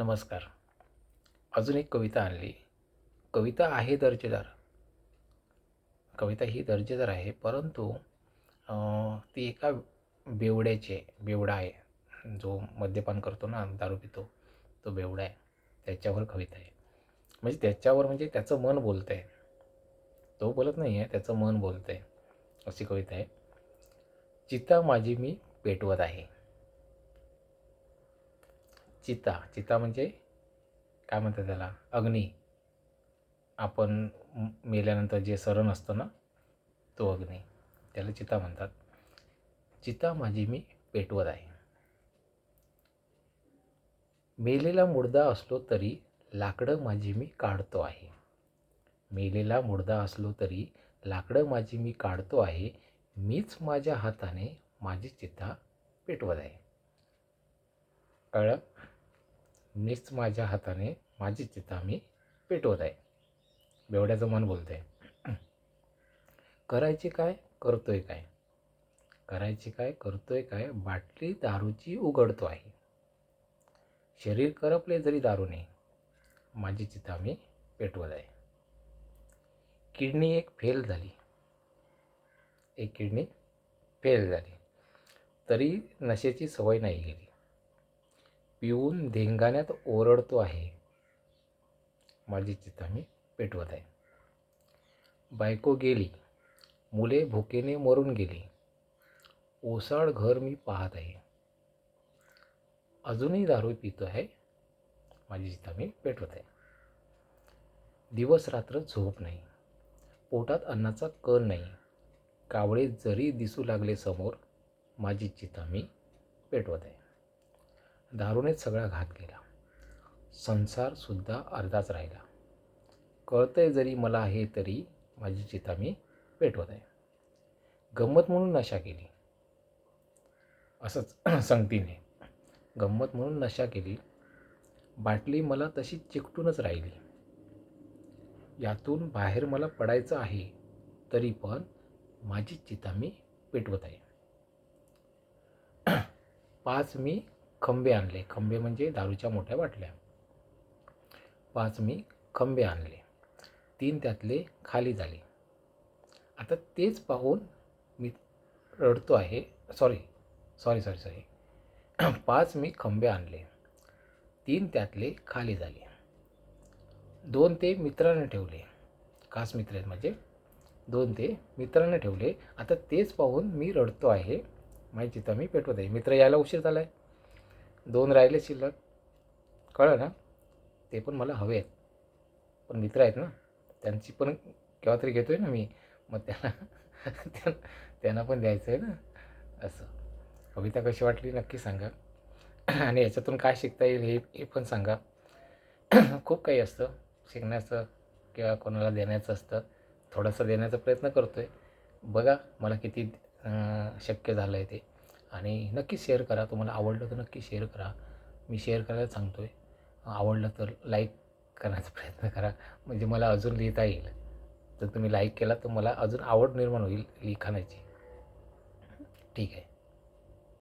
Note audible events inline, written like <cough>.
नमस्कार. अजून एक कविता आणली. कविता आहे दर्जेदार. कविता ही दर्जेदार आहे परंतु ती एका बेवड्याचे बेवडा आहे. जो मद्यपान करतो ना दारू पितो तो बेवडा आहे. त्याच्यावर कविता आहे. म्हणजे त्याच्यावर म्हणजे त्याचं मन बोलतं आहे तो बोलत नाही आहे त्याचं मन बोलतं आहे अशी कविता आहे. चिता माझी मी पेटवत आहे. चिता. चिता म्हणजे काय म्हणतात त्याला? अग्नी. आपण मेल्यानंतर जे सरण असतं ना तो अग्नी. त्याला चिता म्हणतात. चिता माझी मी पेटवत आहे. मेलेला मुर्दा असलो तरी लाकडं माझी मी काढतो आहे. मेलेला मुर्दा असलो तरी लाकडं माझी मी काढतो आहे. मीच माझ्या हाताने माझी चिता पेटवत आहे. कळलं? मीच माझ्या हाताने माझी चिता मी पेटवत आहे. बेवड्याचं मन बोलतं आहे काय करतोय काय? करायची काय करतोय काय? बाटली दारूची उघडतो आहे. शरीर करपले जरी दारूने माझी चिता मी पेटवत आहे. किडनी एक फेल झाली. एक किडनी फेल झाली. तरी नशेची सवय नाही गेली. पिऊन धिंगाण्यात ओरडतो आहे. माझी चिता मी पेटवत आहे. बायको गेली. मुले भुकेने मरून गेली. ओसाड घर मी पाहत आहे. अजूनही दारू पितो आहे. माझी चिता मी पेटवत आहे. दिवस रात्र झोप नाही. पोटात अन्नाचा कण नाही. कावळे जरी दिसू लागले समोर माझी चिता मी पेटवत आहे. दारूनेच सगळा घात केला संसारसुद्धा अर्धाच राहिला. कळतंय जरी मला हे तरी माझी चिता मी पेटवत आहे. गंमत म्हणून नशा केली. असंच <clears throat> संगतीने. गंमत म्हणून नशा केली. बाटली मला तशी चिकटूनच राहिली. यातून बाहेर मला पडायचं आहे तरी पण माझी चिता मी पेटवत आहे. <clears throat> पाच मी खंबे आणले. खंबे म्हणजे दारूच्या मोठ्या बाटल्या. पाच मी खंबे आणले. तीन त्यातले खाली झाले. आता तेच पाहून मी रडतो आहे. सॉरी सॉरी सॉरी सॉरी पाच मी खंबे आणले. तीन त्यातले खाली झाले. दोन ते मित्राने ठेवले. खास मित्र आहेत म्हणजे दोन ते मित्राने ठेवले. आता तेच पाहून मी रडतो आहे. माझी चिता मी पेटवत आहे. मित्र यायला उशीर झाला आहे दोन राहिले शिल्लक. कळलं ना? ते पण मला हवे आहेत. पण मित्र आहेत ना? त्यांची पण केव्हा तरी घेतो आहे ना मी. मग त्यांना <laughs> त्यांना पण द्यायचं आहे ना? असं. कविता कशी वाटली नक्की सांगा. आणि याच्यातून काय शिकता येईल हे हे पण सांगा. <clears throat> खूप काही असतं. शिकण्याचं किंवा कोणाला देण्याचं असतं. थोडंसं देण्याचा प्रयत्न करतो आहे बघा मला किती शक्य झालं आहे ते. आणि नक्की शेअर करा. तुम्हाला आवडलं तर नक्की शेअर करा. मी शेअर करायला सांगतो आहे आवडलं तर लाईक करण्याचा प्रयत्न करा. म्हणजे मला अजून लिहिता येईल. जर तुम्ही लाईक केला तर मला अजून आवड निर्माण होईल लिखाणाची. ठीक आहे.